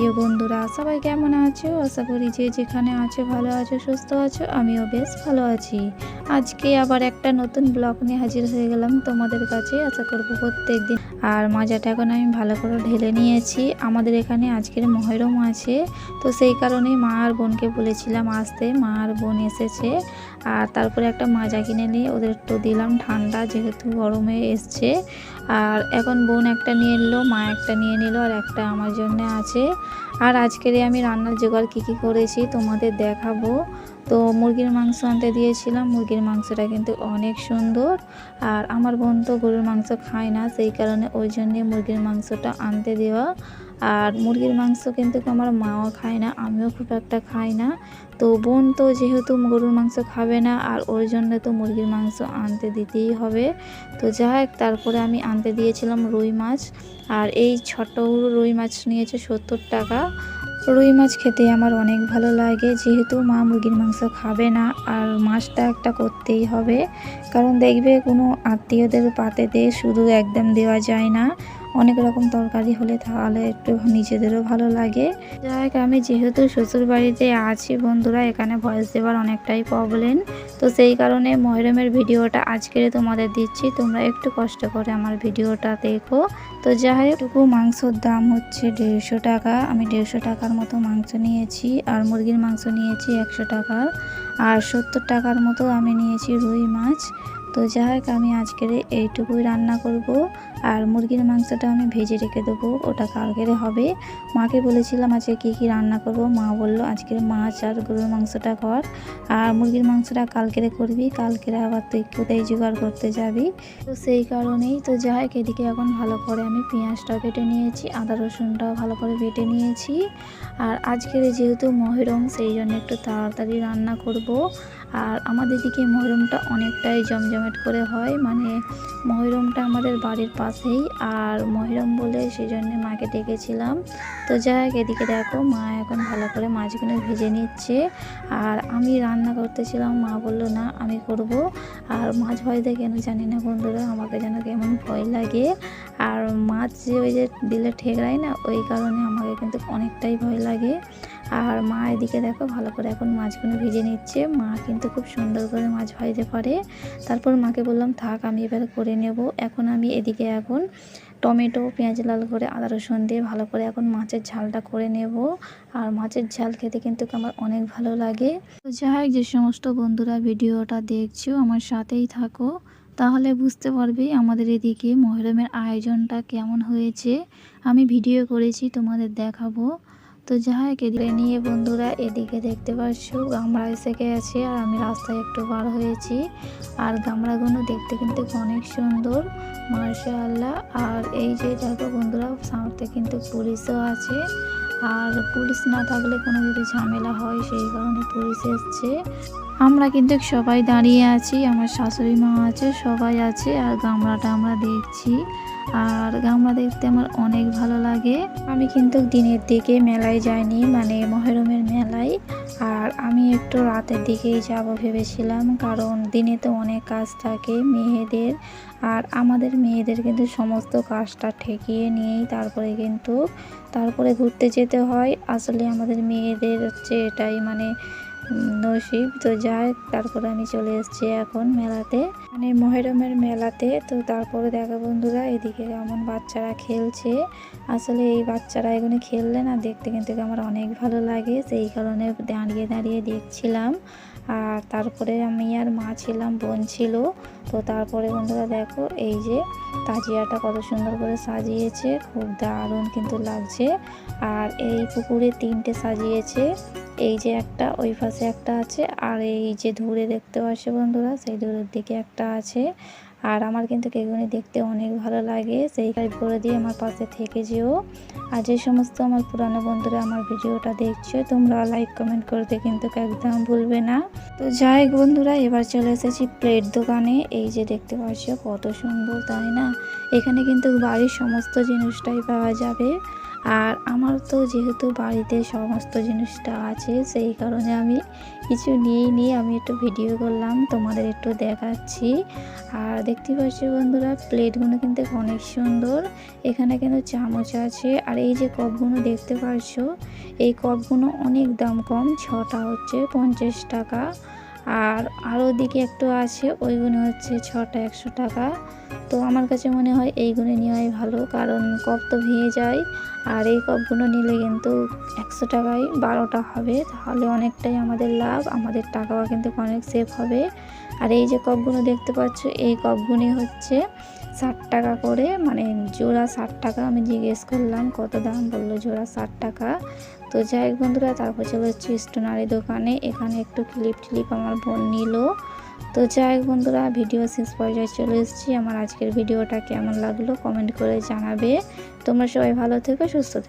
প্রিয় বন্ধুরা, সবাই কেমন আছো? আশা করি যে যেখানে আছো, ভালো আছো, সুস্থ আছো, আমিও বেশ ভালো আছি। আজকে আবার একটা নতুন ব্লগ নিয়ে হাজির হয়ে গেলাম তোমাদের কাছে, আশা করব প্রত্যেক দিন আর মাজাটা এখন আমি ভালো করে ঢেলে নিয়েছি। আমাদের এখানে আজকের মহরম আছে, তো সেই কারণেই মা আর বোনকে বলেছিলাম আসতে। মা আর বোন এসেছে। আর তারপরে একটা মাজা কিনে নিয়ে ওদের তো দিলাম ঠান্ডা, যেহেতু গরমে এসছে। আর এখন বোন একটা নিয়ে এলো মা একটা নিয়ে নিল আর একটা আমার জন্য আছে। আর আজকের আমি রান্নার জোগাড় কী কী করেছি তোমাদের দেখাবো। তো মুরগির মাংস আনতে দিয়েছিলাম, মুরগির মাংসটা কিন্তু অনেক সুন্দর। আর আমার বোন তো গরুর মাংস খায় না, সেই কারণে ওই জন্যে মুরগির মাংসটা আনতে দেওয়া আর মুরগির মাংস কিন্তু আমার মাও খায় না, আমিও খুব একটা খাই না। তো বোন তো যেহেতু গরুর মাংস খাবে না, আর ওই জন্য তো মুরগির মাংস আনতে দিতেই হবে। তো যাই হোক, তারপরে আমি আনতে দিয়েছিলাম রুই মাছ, আর এই ছোট রুই মাছ নিয়েছে সত্তর টাকা। রুই মাছ খেতে আমার অনেক ভালো লাগে, যেহেতু মা মুরগির মাংস খাবে না, আর মাছটা একটা করতেই হবে। কারণ দেখবে কোনো আত্মীয়দের পাতেতে শুধু একদম দেওয়া যায় না। অনেক রকম তরকারি হলে তাহলে একটু নিজেদেরও ভালো লাগে। যাই হোক আমি যেহেতু শ্বশুর বাড়িতে আছি বন্ধুরা, এখানে ভয়েস দেওয়ার অনেকটাই প্রবলেম তো সেই কারণে মহরমের ভিডিওটা আজকের তোমাদের দিচ্ছি। তোমরা একটু কষ্ট করে আমার ভিডিওটা দেখো। তো যাই হোক মাংসর দাম হচ্ছে দেড়শো টাকা। আমি দেড়শো টাকার মতো মাংস নিয়েছি আর মুরগির মাংস নিয়েছি একশো টাকার আর সত্তর টাকার মতো আমি নিয়েছি রুই মাছ। তো যাই হোক আমি আজকের এইটুকুই রান্না করব। আর মুরগির মাংসটা আমি ভেজে রেখে দেবো, ওটা কালকেরে হবে। মাকে বলেছিলাম আজকে কী কী রান্না করব, মা বলল আজকের মাছ আর গরুর মাংসটা কর আর মুরগির মাংসটা কালকেরে করবি, কালকেরে আবার তুই কোথায় জোগাড় করতে যাবি। তো সেই কারণেই তো যাই হোক এদিকে এখন ভালো করে আমি পেঁয়াজটা কেটে নিয়েছি, আদা রসুনটাও ভালো করে বেটে নিয়েছি। আর আজকের যেহেতু মহরম, সেই জন্য একটু তাড়াতাড়ি রান্না করব। আর আমাদের দিকে মহরমটা অনেকটাই জমজমেট করে হয় মানে মহরমটা আমাদের বাড়ির পাশেই। আর মহরম বলে সেই জন্য মাকে ডেকেছিলাম। তো যাই হোক এদিকে দেখো, মা এখন ভালো করে মাছগুলো ভেজে নিচ্ছে। আর আমি রান্না করতেছিলাম, মা বলল, না, আমি করব। আর মাছ ভয় ভয়তে কেন জানি না বন্ধুরা, আমাকে যেন কেমন ভয় লাগে। আর মাছ যে ওই যে দিলে ঠেকরায় না, ওই কারণে আমাকে কিন্তু অনেকটাই ভয় লাগে। আর মা এদিকে দেখো ভালো করে এখন মাছগুলো ভেজে নিচ্ছে। মা কিন্তু খুব সুন্দর করে মাছ ভাজতে পারে। তারপর মাকে বললাম, থাক, আমি এবার করে নেব। এখন আমি এদিকে এখন টমেটো, পেঁয়াজ, লাল করে আদা, রসুন দিয়ে ভালো করে এখন মাছের ঝালটা করে নেব। আর মাছের ঝাল খেতে কিন্তু আমার অনেক ভালো লাগে। তো যাই যে সমস্ত বন্ধুরা ভিডিওটা দেখছ, আমার সাথেই থাকো। তাহলে বুঝতে পারবে আমাদের এদিকে মহরমের আয়োজনটা কেমন হয়েছে। আমি ভিডিও করেছি, তোমাদের দেখাবো। তো যাই হোক নিয়ে বন্ধুরা এদিকে দেখতে পাচ্ছ গামড়া এসে গেছে আর আমি রাস্তায় একটু বার হয়েছি। আর গামড়াগুলো দেখতে কিন্তু অনেক সুন্দর মার্শা আল্লাহ আর এই যে দেখো বন্ধুরা, সামনে কিন্তু পুলিশও আছে। আর পুলিশ না থাকলে কোনো যদি ঝামেলা হয়, সেই কারণে পুলিশ এসছে। আমরা কিন্তু সবাই দাঁড়িয়ে আছি, আমার শাশুড়ি মা আছে, সবাই আছে, আর গামলাটা আমরা দেখছি। আর গামলা দেখতে আমার অনেক ভালো লাগে। আমি কিন্তু দিনের দিকে মেলায় যাইনি মানে মহরমের মেলায়। আর আমি একটু রাতের দিকেই যাব ভেবেছিলাম, কারণ দিনে তো অনেক কাজ থাকে মেয়েদের। আর আমাদের মেয়েদের কিন্তু সমস্ত কাজটা ঠেকিয়ে নিয়েই তারপরে কিন্তু, তারপরে ঘুরতে যেতে হয়। আসলে আমাদের মেয়েদের হচ্ছে এটাই মানে নসিব। তো যাই তারপরে আমি চলে এসেছি এখন মেলাতে। মানে মহেরমের মেলাতে। তো তারপরে দেখা বন্ধুরা, এদিকে এমন বাচ্চারা খেলছে। আসলে এই বাচ্চারা এখানে খেললে না দেখতে কিন্তু আমার অনেক ভালো লাগে। সেই কারণে দাঁড়িয়ে দাঁড়িয়ে দেখছিলাম। আর তারপরে আমি আর মা ছিলাম, বোন ছিল। তো তারপরে বন্ধুরা দেখো, এই যে তাজিয়াটা কত সুন্দর করে সাজিয়েছে। খুব দারুণ কিন্তু লাগছে। আর এই পুকুরে তিনটে সাজিয়েছে। এই যে একটা, ওই পাশে একটা আছে। আর এই যে দূরে দেখতে পাচ্ছে বন্ধুরা, সেই দূরের দিকে একটা আছে। আর আমার কিন্তু কেগুনি দেখতে অনেক ভালো লাগে। সেই কাজ করে দিয়ে আমার পাশে থেকে যেও। আর যে সমস্ত আমার পুরানো বন্ধুরা আমার ভিডিওটা দেখছ, তোমরা লাইক কমেন্ট করতে কিন্তু একদম ভুলবে না। তো যাই বন্ধুরা, এবার চলে এসেছি প্লেট দোকানে। এই যে দেখতে পাচ্ছ কত সুন্দর, তাই না? এখানে কিন্তু বাড়ির সমস্ত জিনিসটাই পাওয়া যাবে। আর আমার তো যেহেতু বাড়িতে সমস্ত জিনিসটা আছে, সেই কারণে আমি কিছু নিয়ে নিয়ে আমি একটু ভিডিও করলাম, তোমাদের একটু দেখাচ্ছি। আর দেখতে পাচ্ছি বন্ধুরা, প্লেটগুলো কিন্তু অনেক সুন্দর। এখানে কিন্তু চামচ আছে, আর এই যে কপগুলো দেখতে পাচ্ছ, এই কপগুলো অনেক দাম কম, ছটা হচ্ছে পঞ্চাশ টাকা। আর আরও দিকে একটু আছে ওইগুলো হচ্ছে ছটা, একশো টাকা। তো আমার কাছে মনে হয় এইগুলো নেওয়াই ভালো, কারণ কপ তো ভেঙে যায়, আর এই কপগুলো নিলে কিন্তু একশো টাকায় বারোটা হবে। তাহলে অনেকটাই আমাদের লাভ, আমাদের টাকাও কিন্তু অনেক সেভ হবে। আর এই যে কপগুলো দেখতে পাচ্ছ, এই কপগুলি হচ্ছে ষাট টাকা করে মানে জোড়া ষাট টাকা, আমি জিজ্ঞেস করলাম কত দাম বলল, জোড়া ষাট টাকা। তো যাই হোক বন্ধুরা, তারপর চলে যাচ্ছি স্টোনারি দোকানে। এখানে একটু ক্লিপ টিলিপ আমার বোন নিল। তো যাই হোক বন্ধুরা, ভিডিও শেষ পর্যায়ে চলে এসেছি। আমার আজকের ভিডিওটা কেমন লাগল কমেন্ট করে জানাবে। তোমরা সবাই ভালো থেকো, সুস্থ থেকো।